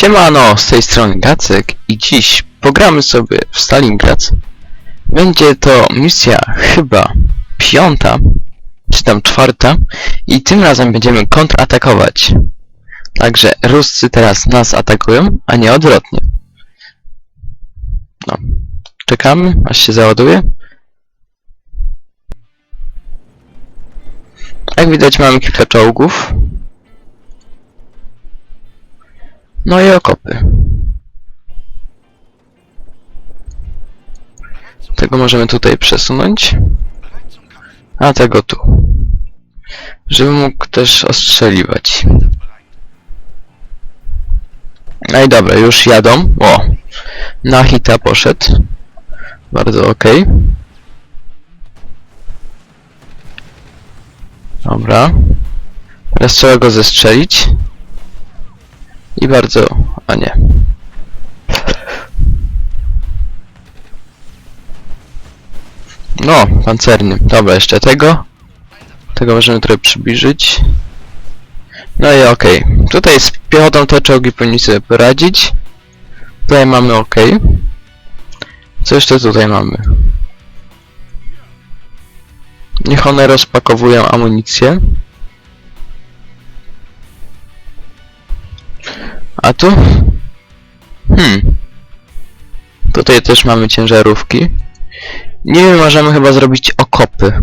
Siemano, z tej strony Gacek i dziś pogramy sobie w Stalingrad. Będzie to misja chyba piąta, czy tam czwarta i tym razem będziemy kontratakować. Także Ruscy teraz nas atakują, a nie odwrotnie. No, czekamy aż się załaduje. Jak widać mamy kilka czołgów. No i okopy. Tego możemy tutaj przesunąć. A tego tu. Żeby mógł też ostrzeliwać. No i dobra, już jadą. O! Na hita poszedł. Bardzo ok. Dobra. Teraz trzeba go zestrzelić. I bardzo... a nie. No, pancerny. Dobra, jeszcze tego. Tego możemy trochę przybliżyć. No i okej. Tutaj z piechotą te czołgi powinni sobie poradzić. Tutaj mamy ok. Co jeszcze tutaj mamy? Niech one rozpakowują amunicję. A tu? Hmm. Tutaj też mamy ciężarówki. Nie wiem, możemy chyba zrobić okopy.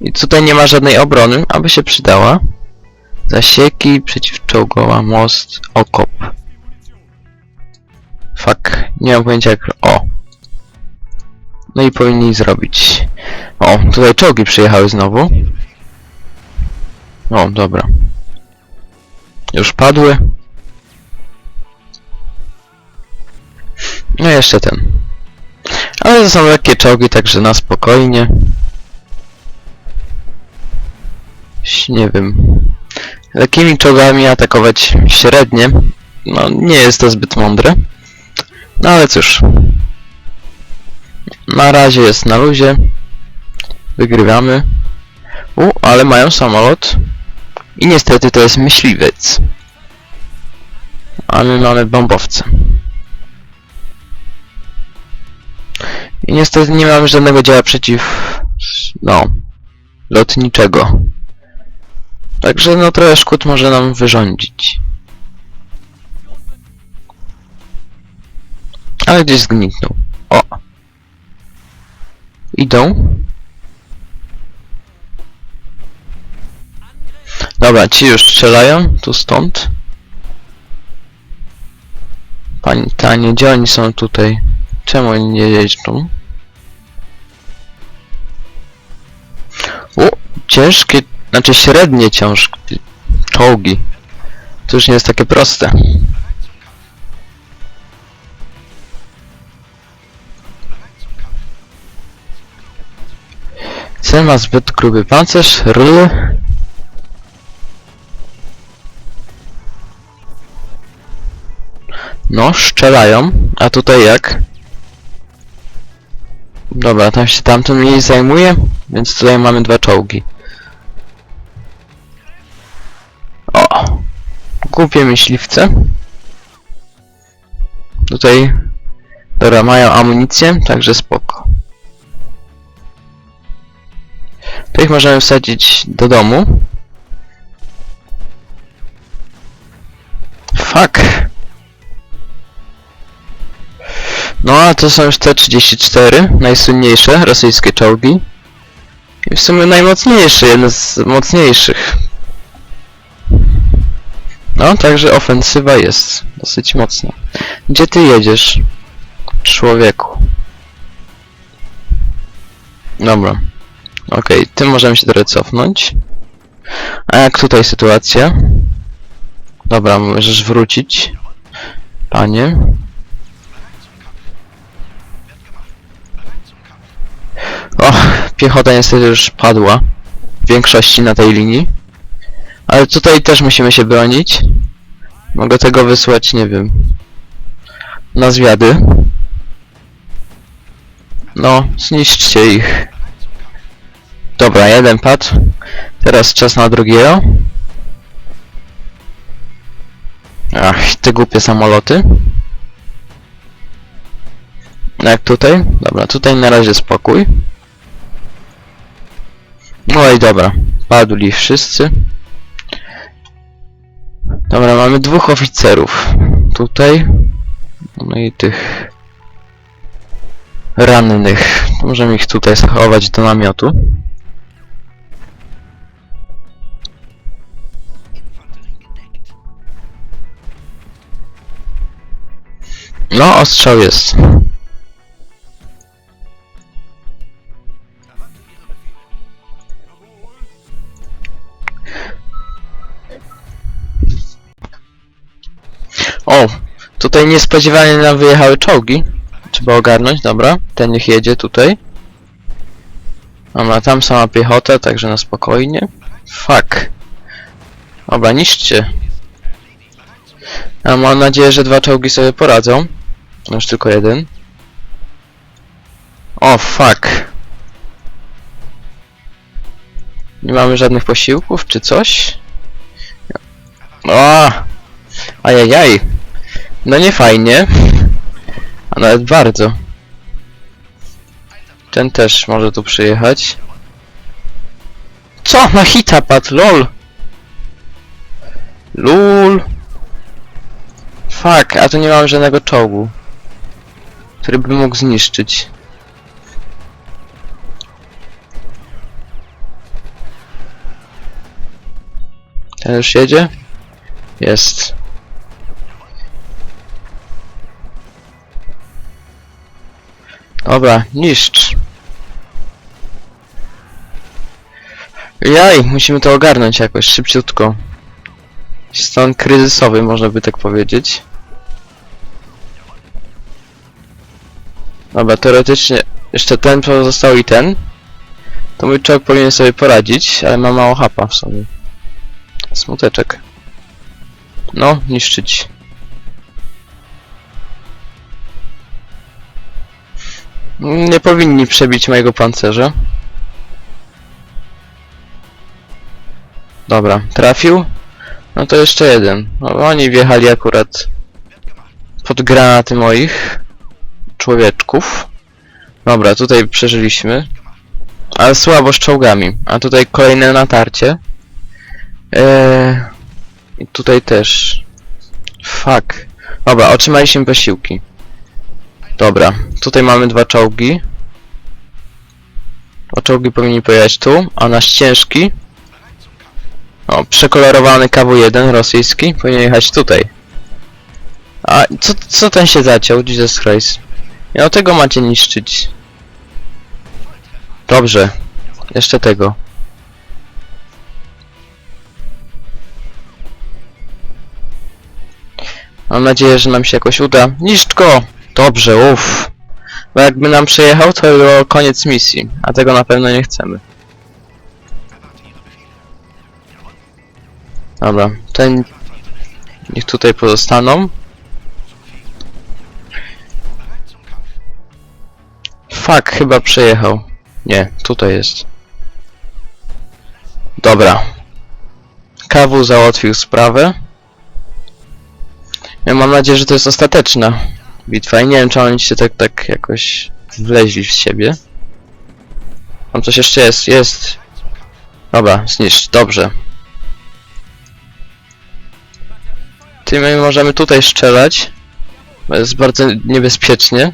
I tutaj nie ma żadnej obrony, aby się przydała. Zasieki, przeciwczołgowa, most, okop. Fuck, nie mam pojęcia jak... O! No i powinni zrobić. O, tutaj czołgi przyjechały znowu. O, dobra. Już padły. No jeszcze ten. Ale to są lekkie czołgi, także na spokojnie. Nie wiem. Lekkimi czołgami atakować średnie. No, nie jest to zbyt mądre. No ale cóż. Na razie jest na luzie. Wygrywamy. U, ale mają samolot. I niestety to jest myśliwiec. A my mamy bombowce. I niestety nie mamy żadnego działa przeciw... no... lotniczego. Także no trochę szkód może nam wyrządzić. Ale gdzieś zgniknął. O! Idą. Dobra, ci już strzelają, tu stąd. Panie, tanie, gdzie oni są tutaj? Czemu oni nie jeżdżą? Ciężkie, znaczy średnie ciężkie czołgi. To już nie jest takie proste. Cel ma zbyt gruby pancerz, ryl. No, strzelają. A tutaj jak? Dobra, tam się tamten mniej zajmuje, więc tutaj mamy dwa czołgi. Głupie myśliwce. Tutaj... Dobra, mają amunicję, także spoko. To ich możemy wsadzić do domu. Fuck! No a to są już T-34, najsłynniejsze rosyjskie czołgi. I w sumie najmocniejszy, jeden z mocniejszych. No, także ofensywa jest dosyć mocna. Gdzie ty jedziesz? Człowieku. Dobra. Okej, tym możemy się trochę cofnąć. A jak tutaj sytuacja? Dobra, możesz wrócić. Panie. O, piechota niestety już padła. W większości na tej linii. Ale tutaj też musimy się bronić. Mogę tego wysłać, nie wiem. Na zwiady. No, zniszczcie ich. Dobra, jeden padł. Teraz czas na drugiego. Ach, te głupie samoloty. Jak tutaj? Dobra, tutaj na razie spokój. No i dobra, padli wszyscy. Mamy dwóch oficerów. Tutaj. No i tych rannych. Możemy ich tutaj schować do namiotu. No, ostrzał jest. O, tutaj niespodziewanie nam wyjechały czołgi. Trzeba ogarnąć, dobra. Ten niech jedzie tutaj. Dobra, tam sama piechota, także na spokojnie. Fuck. Dobra, niszczcie. A mam nadzieję, że dwa czołgi sobie poradzą. No Już tylko jeden. O, fuck. Nie mamy żadnych posiłków, czy coś? O! Ajajaj. No nie fajnie. A nawet bardzo. Ten też może tu przyjechać. Co? Na hita padł, lol. Lul. Fuck, a tu nie mam żadnego czołgu. Który by mógł zniszczyć. Ten już jedzie? Jest. Dobra, niszcz. Jaj, musimy to ogarnąć jakoś szybciutko. Stan kryzysowy, można by tak powiedzieć. Dobra, teoretycznie jeszcze ten pozostał i ten. To mój czołg powinien sobie poradzić, ale ma mało hapa w sobie. Smuteczek. No, niszczyć. Nie powinni przebić mojego pancerza. Dobra, trafił. No to jeszcze jeden. No, oni wjechali akurat pod granaty moich człowieczków. Dobra, tutaj przeżyliśmy. Ale słabo z czołgami. A tutaj kolejne natarcie. Eee, tutaj też. Fuck. Dobra, otrzymaliśmy posiłki. Dobra, tutaj mamy dwa czołgi. O czołgi powinni pojechać tu, a nasz ciężki. O, przekolorowany KW1 rosyjski powinien jechać tutaj. A co, co ten się zaciął? Jesus Christ. Nie o tego macie niszczyć. Dobrze. Jeszcze tego. Mam nadzieję, że nam się jakoś uda. Niszcz go! Dobrze, uff. Bo jakby nam przejechał, to było koniec misji. A tego na pewno nie chcemy. Dobra, ten... Niech tutaj pozostaną. Fuck, chyba przejechał. Nie, tutaj jest. Dobra. KW załatwił sprawę. Ja mam nadzieję, że to jest ostateczna bitwa i nie wiem, czy oni się tak, tak jakoś wleźli w siebie. Tam coś jeszcze jest, jest. Dobra, zniszcz, dobrze. Tym my możemy tutaj strzelać. Bo jest bardzo niebezpiecznie.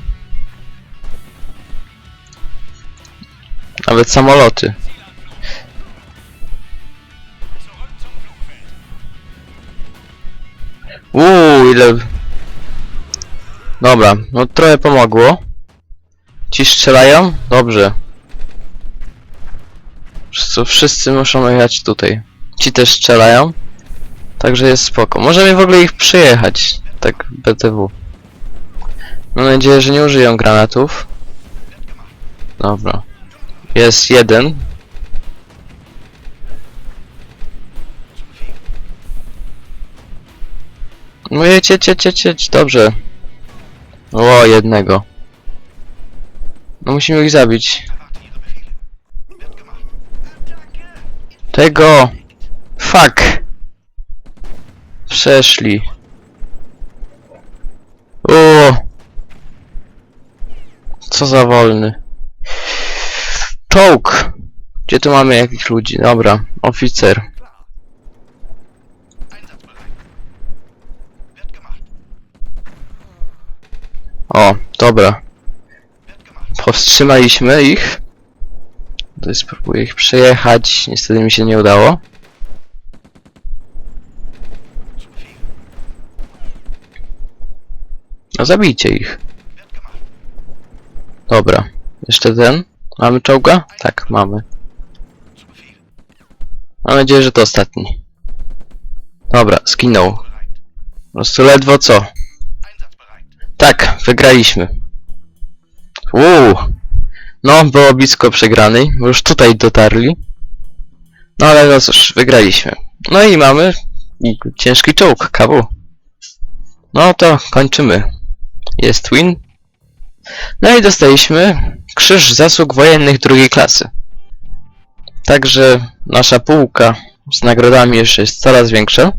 Nawet samoloty. Uuu, ile... Dobra, no trochę pomogło. Ci strzelają? Dobrze. Wszyscy, wszyscy muszą jechać tutaj. Ci też strzelają. Także jest spoko. Możemy w ogóle ich przyjechać. Tak, BTW. Mam nadzieję, że nie użyją granatów. Dobra. Jest jeden. No jedź, jedź, jedź, jedź. Dobrze. O, jednego. No musimy ich zabić. Tego! Fuck! Przeszli. O! Co za wolny. Czołg! Gdzie tu mamy jakichś ludzi? Dobra, oficer. O, dobra. Powstrzymaliśmy ich. Tutaj spróbuję ich przejechać. Niestety mi się nie udało. No zabijcie ich. Dobra. Jeszcze ten. Mamy czołga? Tak, mamy. Mam nadzieję, że to ostatni. Dobra, skinął. Po prostu ledwo co. Tak, wygraliśmy. Uuu. No, było blisko przegranej, już tutaj dotarli. No ale no cóż, wygraliśmy. No i mamy ciężki czołg, KW. No to kończymy. Jest win. No i dostaliśmy krzyż zasług wojennych drugiej klasy. Także nasza półka z nagrodami jeszcze jest coraz większa.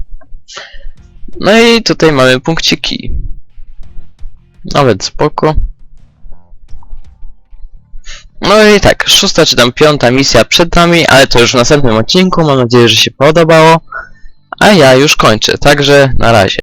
No i tutaj mamy punkciki. Nawet spoko. No i tak, szósta czy tam piąta misja przed nami, ale to już w następnym odcinku. Mam nadzieję, że się podobało. A ja już kończę, także na razie.